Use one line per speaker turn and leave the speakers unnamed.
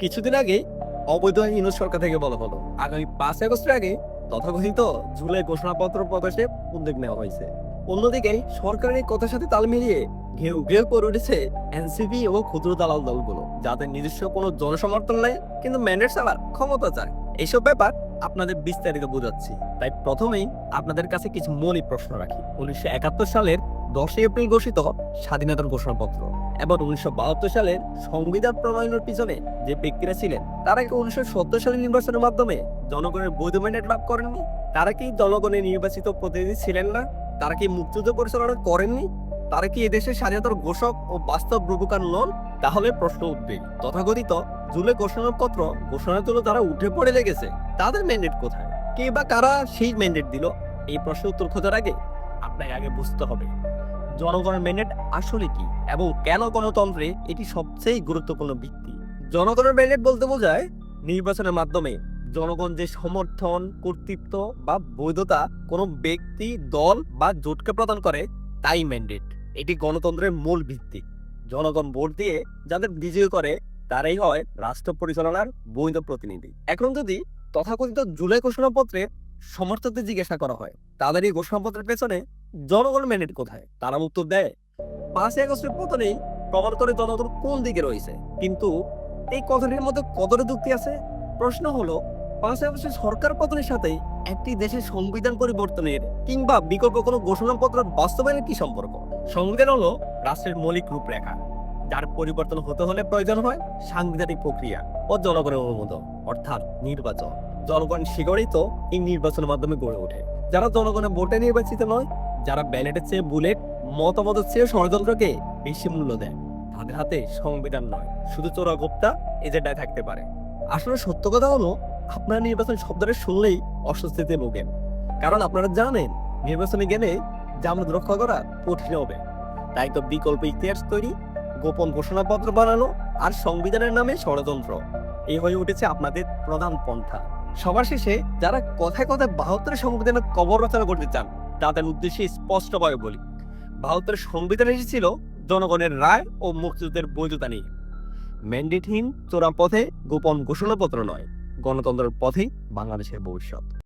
কিছুদিন আগে অবৈধ ইউনুস সরকার থেকে বলা হলো। আগামী পাঁচ আগস্টের আগে তথাকথিত জুলাই ঘোষণাপত্র প্রকাশে উদ্যোগ নেওয়া হয়েছে। অন্যদিকে সরকারের কথার সাথে তাল মিলিয়ে ঘেউ ঘেউ করে উঠেছে এনসিপি ও ক্ষুদ্র দালাল দলগুলো। যাদের নিজস্ব কোনো জনসমর্থন নেই, কিন্তু ম্যান্ডেট চালার ক্ষমতা চায়। এইসব ব্যাপার আপনাদের বিস্তারিত বোঝাচ্ছি। তাই প্রথমেই আপনাদের কাছে কিছু মৌলিক প্রশ্ন রাখি। উনিশশো একাত্তর সালের দশই এপ্রিল ঘোষিত স্বাধীনতার ঘোষণাপত্র। এবং উনিশশো বাহাত্তর সালের সংবিধান প্রণয়নের পিছনে যে ব্যক্তিরা ছিলেন, তারা কি উনিশশো সত্তর সালের নির্বাচনের মাধ্যমে জনগণের বৈধ ম্যান্ডেট লাভ করেননি? তারা কি জনগণের নির্বাচিত প্রতিনিধি ছিলেন না? তারা কি মুক্তিযুদ্ধ পরিচালনা করেননি? তারা কি এদেশের স্বাধীনতার ঘোষক ও বাস্তব রূপকার নন? তাহলে প্রশ্ন উঠবে তথাকথিত জুলাই ঘোষণাপত্র ঘোষণার জন্য তারা উঠে পড়ে লেগেছে, তাদের ম্যান্ডেট কোথায়? কে বা কারা সেই ম্যান্ডেট দিল? এই প্রশ্নের উত্তর খোঁজার আগে আপনাকে আগে বুঝতে হবে। জনগণের ম্যান্ডেট আসলে কি এবং কেন গণতন্ত্রে এটি সবচেয়ে গুরুত্বপূর্ণ ভিত্তি? জনগণের ম্যান্ডেট বলতে বোঝায় নির্বাচনের মাধ্যমে জনগণ যে সমর্থন, কর্তৃত্ব বা বৈধতা কোনো ব্যক্তি, দল বা জোটকে প্রদান করে, তাই ম্যান্ডেট এটি গণতন্ত্রের মূল ভিত্তি। জনগণ ভোট দিয়ে যাদের বিজয় করে, তারাই হয় রাষ্ট্র পরিচালনার বৈধ প্রতিনিধি। এখন যদি তথাকথিত জুলাই ঘোষণাপত্রে সমর্থকদের জিজ্ঞাসা করা হয় তাদের এই ঘোষণাপত্রের পেছনে জনগণ ম্যান্ডেট কোথায়? তারা উত্তর দেয়, পাঁচই আগস্টের পতনেই করে জনগণ কোন দিকে রয়েছে? কিন্তু এই কথাটির মধ্যে কতটা যুক্তি আছে? প্রশ্ন হলো, পাঁচই আগস্টের সরকার পতনের সাথে একটি দেশের সংবিধান পরিবর্তনের কিংবা বিকল্প কোনো ঘোষণাপত্র বাস্তবায়নের কি সম্পর্ক? সংবিধান হলো রাষ্ট্রের মৌলিক রূপরেখা, যার পরিবর্তন হতে হলে প্রয়োজন হয় সাংবিধানিক প্রক্রিয়া ও জনগণের অনুমোদন, অর্থাৎ নির্বাচন। জনগণ তো এই নির্বাচনের মাধ্যমে গড়ে ওঠে। যারা জনগণের ভোটে নির্বাচিত নয় যারা ব্যালেটের চেয়ে বুলেট, মতামতের চেয়ে ষড়যন্ত্রকে বেশি মূল্য দেয়। তাদের হাতে সংবিধান নয়, শুধু চোরা গোপ্তা এজেন্ডায় থাকতে পারে। আসলে সত্য কথা হলো, আপনারা নির্বাচন শব্দটা শুনলেই অস্বস্তিতে ভোগেন। কারণ আপনারা জানেন, নির্বাচনে গেলে জামানত রক্ষা করা কঠিন হবে। তাই তো বিকল্প ইতিহাস তৈরি, গোপন ঘোষণাপত্র বানানো আর সংবিধানের নামে ষড়যন্ত্র। এই হয়ে উঠেছে আপনাদের প্রধান পন্থা। সবার শেষে যারা কথায় কথায় বাহাত্তরের সংবিধানের কবর রচনা করতে চান তাদের উদ্দেশ্যে স্পষ্টভাবে বলি। ভারতের সংবিধান এসেছিল জনগণের রায় ও মুক্তিযুদ্ধের বৈধতা নিয়ে। ম্যান্ডেটহীন চোরা পথে গোপন ঘোষণাপত্র নয়, গণতন্ত্রের পথেই বাংলাদেশের ভবিষ্যৎ।